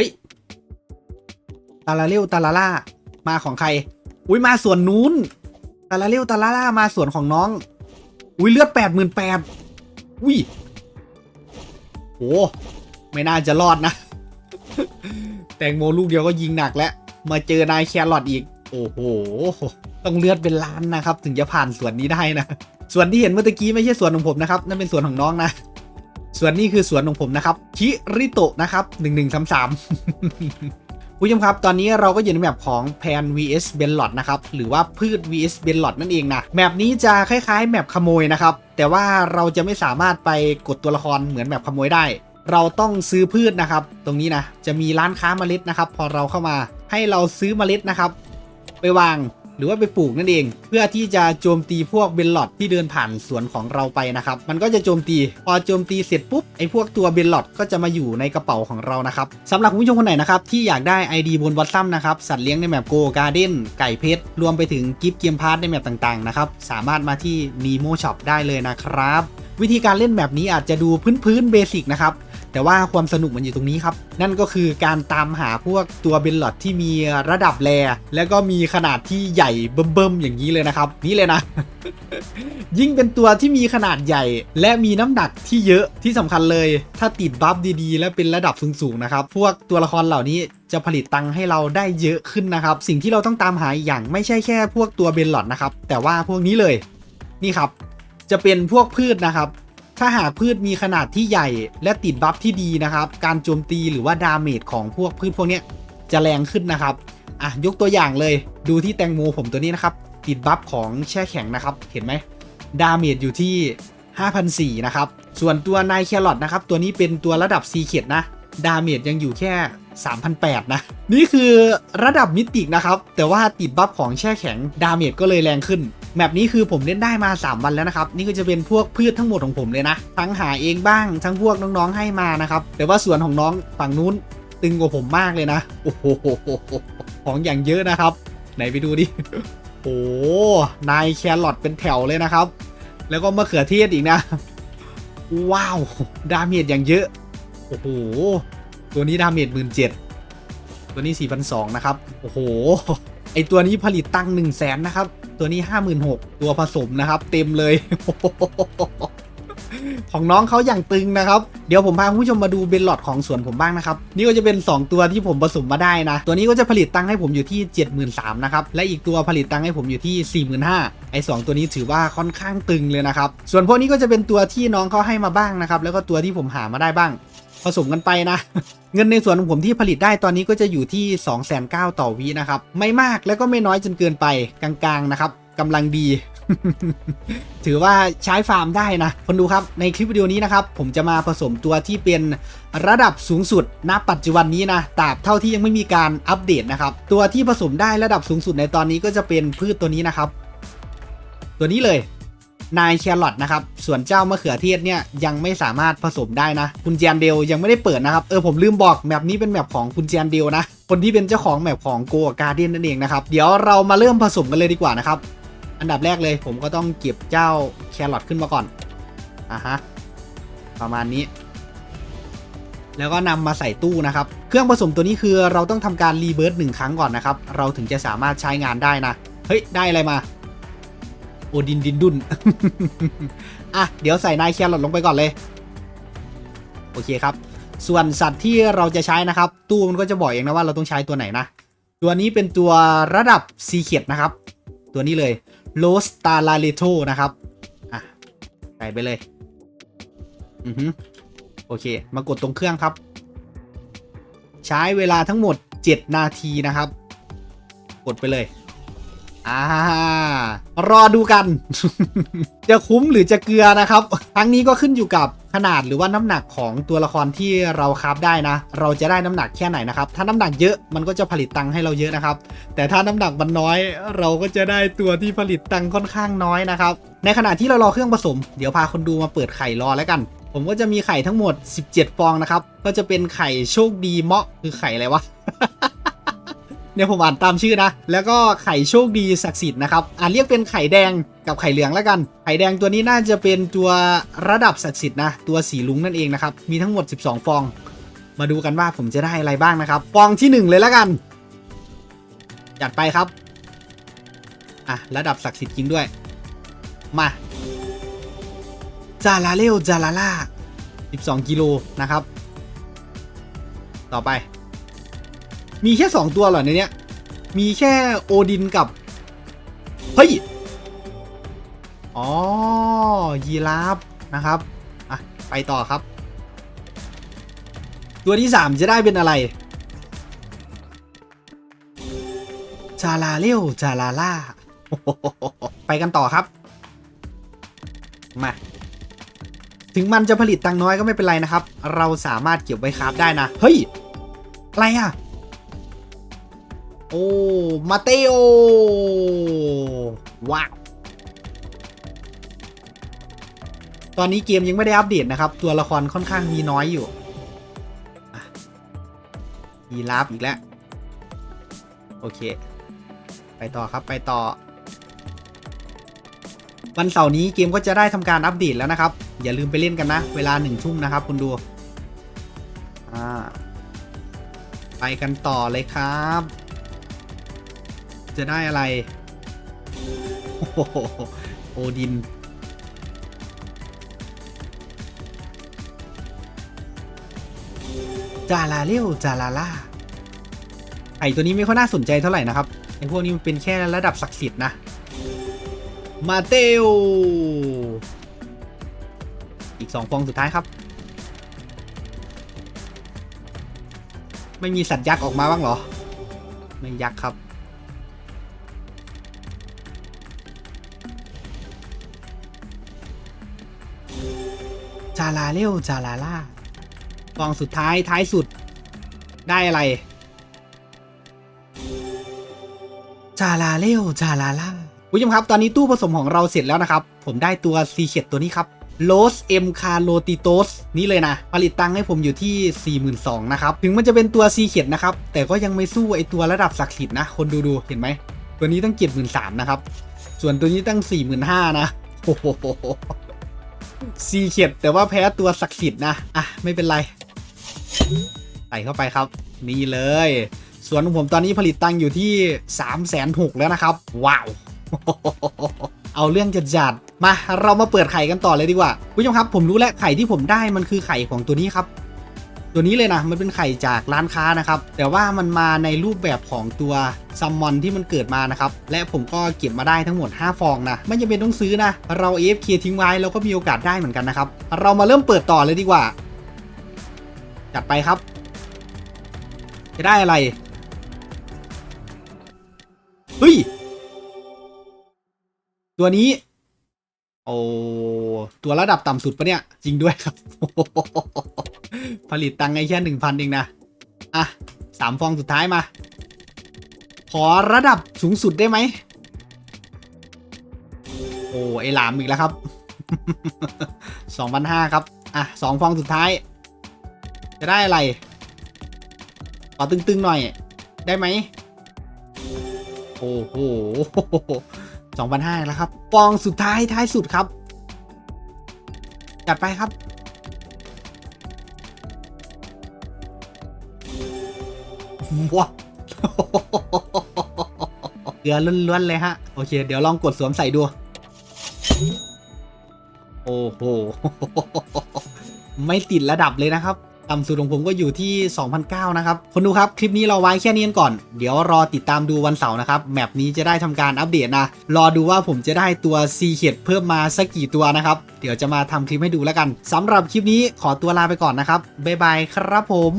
ฮ้ย ตาลาเรวตาลาล่า มาของใคร อุ้ยมาส่วนนู้น ตาลาเรวตาลาล่ามาส่วนของน้อง อุ้ยเลือดแปดหมื่นแปดอุ้ยโหไม่น่าจะรอดนะ แตงโมลูกเดียวก็ยิงหนักแล้ว มาเจอนายแครอทอีก โอ้โห ต้องเลือดเป็นล้านนะครับ ถึงจะผ่านส่วนนี้ได้นะ ส่วนที่เห็นเมื่อกี้ไม่ใช่ส่วนของผมนะครับ นั่นเป็นส่วนของน้องนะ ส่วนนี้คือสวนของผมนะครับคิริโตะนะครับ1133ผู้ชมครับ ตอนนี้เราก็อยู่ในแมปของแพน vs b e n l o t นะครับ หรือว่าพืช vs b e n l o t นั่นเองนะ แมปนี้จะคล้ายๆ แมปขโมยนะครับ แต่ว่าเราจะไม่สามารถไปกดตัวละครเหมือนแมปขโมยได้ เราต้องซื้อพืชนะครับ ตรงนี้นะ จะมีร้านค้าเมล็ดนะครับ พอเราเข้ามาให้เราซื้อเมล็ดนะครับ ไปวาง หรือว่าไปปลูกนั่นเอง เพื่อที่จะโจมตีพวกเบลลอดที่เดินผ่านสวนของเราไปนะครับ มันก็จะโจมตี พอโจมตีเสร็จปุ๊บไอ้พวกตัวเบลลอดก็จะมาอยู่ในกระเป๋าของเรานะครับสำหรับคุณผู้ชมคนไหนนะครับที่อยากได้ ID บนวัตซัมนะครับสัตว์เลี้ยงในแมปโกการ์เด้นไก่เพชรรวมไปถึงกิฟต์เกมพาร์ทในแมปต่างๆนะครับสามารถมาที่ Nemo Shop ได้เลยนะครับวิธีการเล่นแบบนี้อาจจะดูพื้นๆเบสิกนะครับ แต่ว่าความสนุกมันอยู่ตรงนี้ครับ นั่นก็คือการตามหาพวกตัวเบลลอดที่มีระดับแรแล้วก็มีขนาดที่ใหญ่เบิ่มๆอย่างนี้เลยนะครับ นี่เลยนะ ยิ่งเป็นตัวที่มีขนาดใหญ่ และมีน้ำหนักที่เยอะที่สำคัญเลย ถ้าติดบัฟดีๆ และเป็นระดับสูงๆนะครับ พวกตัวละครเหล่านี้จะผลิตตังให้เราได้เยอะขึ้นนะครับ สิ่งที่เราต้องตามหาอีกอย่างไม่ใช่แค่พวกตัวเบลลอดนะครับ แต่ว่าพวกนี้เลย นี่ครับ จะเป็นพวกพืชนะครับ ถ้าหากพืชมีขนาดที่ใหญ่และติดบัฟที่ดีนะครับ การโจมตีหรือว่าดาเมจของพวกพืชพวกนี้จะแรงขึ้นนะครับ อะยกตัวอย่างเลยดูที่แตงโมผมตัวนี้นะครับ ติดบัฟของแช่แข็งนะครับ เห็นไหมดาเมจอยู่ที่5,004นะครับ ส่วนตัวนายแครอทนะครับ ตัวนี้เป็นตัวระดับซีเขียดนะ ดาเมจยังอยู่แค่3,008นะ นี่คือระดับมิติกนะครับ แต่ว่าติดบัฟของแช่แข็งดาเมจก็เลยแรงขึ้น แมปนี้คือผมเล่นได้มา 3 วันแล้วนะครับ นี่ก็จะเป็นพวกพืชทั้งหมดของผมเลยนะ ทั้งหาเองบ้าง ทั้งพวกน้องๆให้มานะครับ แต่ว่าส่วนของน้องฝั่งนู้นตึงกว่าผมมากเลยนะ โอ้โห ของอย่างเยอะนะครับ ไหนไปดูดิ โอ้นายแครอทเป็นแถวเลยนะครับ แล้วก็มะเขือเทศอีกนะ ว้าว ดาเมจอย่างเยอะ โอ้โห ตัวนี้ดาเมจหมื่นเจ็ดตัวนี้4,200นสองนะครับ โอ้โห ไอตัวนี้ผลิตตั้งค์1 0 0 0 0แสนนะครับ ตัวนี้56,000ตัวผสมนะครับ เต็มเลย ของน้องเขาอย่างตึงนะครับ เดี๋ยวผมพาคุณผู้ชมมาดูเบนหลอดของสวนผมบ้างนะครับ นี่ก็จะเป็น 2 ตัวที่ผมผสมมาได้นะ ตัวนี้ก็จะผลิตตังให้ผมอยู่ที่ 73,000นะครับ และอีกตัวผลิตตังให้ผมอยู่ที่ 45,000ไอ้สตัวนี้ถือว่าค่อนข้างตึงเลยนะครับ ส่วนพวกนี้ก็จะเป็นตัวที่น้องเขาให้มาบ้างนะครับ แล้วก็ตัวที่ผมหามาได้บ้าง ผสมกันไปนะ เงินในส่วนของผมที่ผลิตได้ตอนนี้ก็จะอยู่ที่ 2 9 0 0 0ต่อวินะครับ ไม่มากแล้วก็ไม่น้อยจนเกินไปกลางๆนะครับกำลังดี ถือว่าใช้ฟาร์มได้นะคนดูครับในคลิปวิดีโอนี้นะครับ ผมจะมาผสมตัวที่เป็นระดับสูงสุดณปัจจุบันนี้นะตราบเท่าที่ยังไม่มีการอัปเดตนะครับ ตัวที่ผสมได้ระดับสูงสุดในตอนนี้ก็จะเป็นพืชตัวนี้นะครับ ตัวนี้เลย นายแครอทนะครับ ส่วนเจ้ามะเขือเทศเนี่ยยังไม่สามารถผสมได้นะ คุณเจนเดลยังไม่ได้เปิดนะครับ เออผมลืมบอกแมปนี้เป็นแมปของคุณเจนเดลนะ คนที่เป็นเจ้าของแมปของโกการ์เดนนั่นเองนะครับ เดี๋ยวเรามาเริ่มผสมกันเลยดีกว่านะครับ อันดับแรกเลยผมก็ต้องเก็บเจ้าแครอทขึ้นมาก่อน อะฮะ ประมาณนี้แล้วก็นำมาใส่ตู้นะครับ เครื่องผสมตัวนี้คือเราต้องทำการรีเบิร์ตหนึ่งครั้งก่อนนะครับ เราถึงจะสามารถใช้งานได้นะ เฮ้ย ได้อะไรมา โอดินดินดุนอะ เดี๋ยวใส่นายแครอทลงไปก่อนเลย โอเคครับ ส่วนสัตว์ที่เราจะใช้นะครับ ตู้มันก็จะบอกเองนะว่าเราต้องใช้ตัวไหนนะ ตัวนี้เป็นตัวระดับซีเ e ดนะครับ ตัวนี้เลยโลสตาลาเลโตนะครับอะใส่ไปเลย อือฮึโอเค มากดตรงเครื่องครับ ใช้เวลาทั้งหมด 7 นาทีนะครับ กดไปเลย อ่ารอดูกัน จะคุ้มหรือจะเกลือนะครับทั้งนี้ก็ขึ้นอยู่กับขนาดหรือว่าน้ำหนักของตัวละครที่เราคราฟได้นะ เราจะได้น้ำหนักแค่ไหนนะครับ ถ้าน้ำหนักเยอะมันก็จะผลิตตังค์ให้เราเยอะนะครับ แต่ถ้าน้ำหนักมันน้อย เราก็จะได้ตัวที่ผลิตตังค์ค่อนข้างน้อยนะครับ ในขณะที่เรารอเครื่องผสม เดี๋ยวพาคนดูมาเปิดไข่รอแล้วกัน ผมก็จะมีไข่ทั้งหมด 17 ฟองนะครับ ก็จะเป็นไข่โชคดีเมาะคือไข่อะไรวะ เนี่ยผมอ่านตามชื่อนะ แล้วก็ไข่โชคดีศักดิ์สิทธิ์นะครับอ่านเรียกเป็นไข่แดงกับไข่เหลืองแล้วกัน ไข่แดงตัวนี้น่าจะเป็นตัวระดับศักดิ์สิทธิ์นะ ตัวสีลุงนั่นเองนะครับ มีทั้งหมด 12 ฟอง มาดูกันว่าผมจะได้อะไรบ้างนะครับ ฟองที่หนึ่งเลยแล้วกัน จัดไปครับ อะ ระดับศักดิ์สิทธิ์จริงด้วย มา จาลาเลวจาลาล่า 12 กิโลนะครับ ต่อไป มีแค่2ตัวเหรอในเนี้ย มีแค่โอดินกับ เฮ้ย อ๋อ ยีราฟนะครับ อะ ไปต่อครับ ตัวที่3จะได้เป็นอะไรจาลาเลียวจาลาล่า ไปกันต่อครับ มา ถึงมันจะผลิตตังน้อยก็ไม่เป็นไรนะครับ เราสามารถเก็บไว้คราฟได้นะ เฮ้ย อะไรอะ โอ้มาเตโอว้าตอนนี้เกมยังไม่ได้อัปเดตนะครับ ตัวละครค่อนข้างมีน้อยอยู่มีลาบอีกแล้ว โอเค ไปต่อครับไปต่อ วันเสาร์นี้เกมก็จะได้ทำการอัปเดตแล้วนะครับ อย่าลืมไปเล่นกันนะ เวลาหนึ่งทุ่มนะครับคุณดูอ่าไปกันต่อเลยครับ จะได้อะไร โอ้โหโอดิน จาลาเลียวจาลาล่า ไอตัวนี้ไม่ค่อยน่าสนใจเท่าไหร่นะครับ ไอพวกนี้มันเป็นแค่ระดับศักดิ์สิทธิ์นะ มาเตลอีกสองฟองสุดท้ายครับ ไม่มีสัตว์ยักษ์ออกมาบ้างเหรอ ไม่ยักษ์ครับ จาลาเร็วจาลาล่าฟองสุดท้ายท้ายสุดได้อะไรจาลาเร็วจาลาล่าคุณผู้ชมครับ ตอนนี้ตู้ผสมของเราเสร็จแล้วนะครับ ผมได้ตัวซีเ e ตตัวนี้ครับโ s สเอ็มคาโ t ติโตสนี่เลยนะ ผลิตตังค์ให้ผมอยู่ที่ 42,000นะครับ ถึงมันจะเป็นตัวซีเ e ตนะครับ แต่ก็ยังไม่สู้ไอตัวระดับศักดิ์สิทธิ์นะ คนดูดูเห็นไหม ตัวนี้ตั้ง73,000นะครับ ส่วนตัวนี้ตั้ง 45,000นะโอ้โห ซีเข็ดแต่ว่าแพ้ตัวศักดิ์สิทธิ์นะอะไม่เป็นไร ใส่เข้าไปครับ นี่เลยส่วนของผมตอนนี้ผลิตตังอยู่ที่3 6 0 0 0แล้วนะครับ ว้าว เอาเรื่องจัดจัดมาเรามาเปิดไข่กันต่อเลยดีกว่าคุณผู้ชมครับ ผมรู้แล้วไข่ที่ผมได้มันคือไข่ของตัวนี้ครับ ตัวนี้เลยนะมันเป็นไข่จากร้านค้านะครับแต่ว่ามันมาในรูปแบบของตัวซัมมอนที่มันเกิดมานะครับและผมก็เก็บมาได้ทั้งหมด 5 ฟองนะไม่จำเป็นต้องซื้อนะเรา AFK ทิ้งไว้เราก็มีโอกาสได้เหมือนกันนะครับเรามาเริ่มเปิดต่อเลยดีกว่า จัดไปครับ จะได้อะไรเฮ้ยตัวนี้โอ้ตัวระดับต่ำสุดปะเนี่ย จริงด้วยครับ ผลิตตังค์ไงแค่หนึ่งพันเองนะ อะสามฟองสุดท้ายมา ขอระดับสูงสุดได้ไหม โอ้ไอหลามอีกแล้วครับสองพันห้าครับ อะสองฟองสุดท้าย จะได้อะไร ขอตึงๆหน่อย ได้ไหม โอ้โหสองพันห้าแล้วครับ ฟองสุดท้ายท้ายสุดครับ จัดไปครับ ว้าเกลือล้วนๆเลยฮะ โอเค เดี๋ยวลองกดสวมใส่ดู โอ้โห ไม่ติดระดับเลยนะครับต่ำสุดของผมก็อยู่ที่ 2,009 นะครับ คนดูครับ คลิปนี้เราไว้แค่นี้กันก่อน เดี๋ยวรอติดตามดูวันเสาร์นะครับ แมปนี้จะได้ทำการอัปเดตนะ รอดูว่าผมจะได้ตัวซีเ e ดเพิ่มมาสักกี่ตัวนะครับ เดี๋ยวจะมาทำคลิปให้ดูแล้วกันสำหรับคลิปนี้ขอตัวลาไปก่อนนะครับ บ๊ายบายครับผม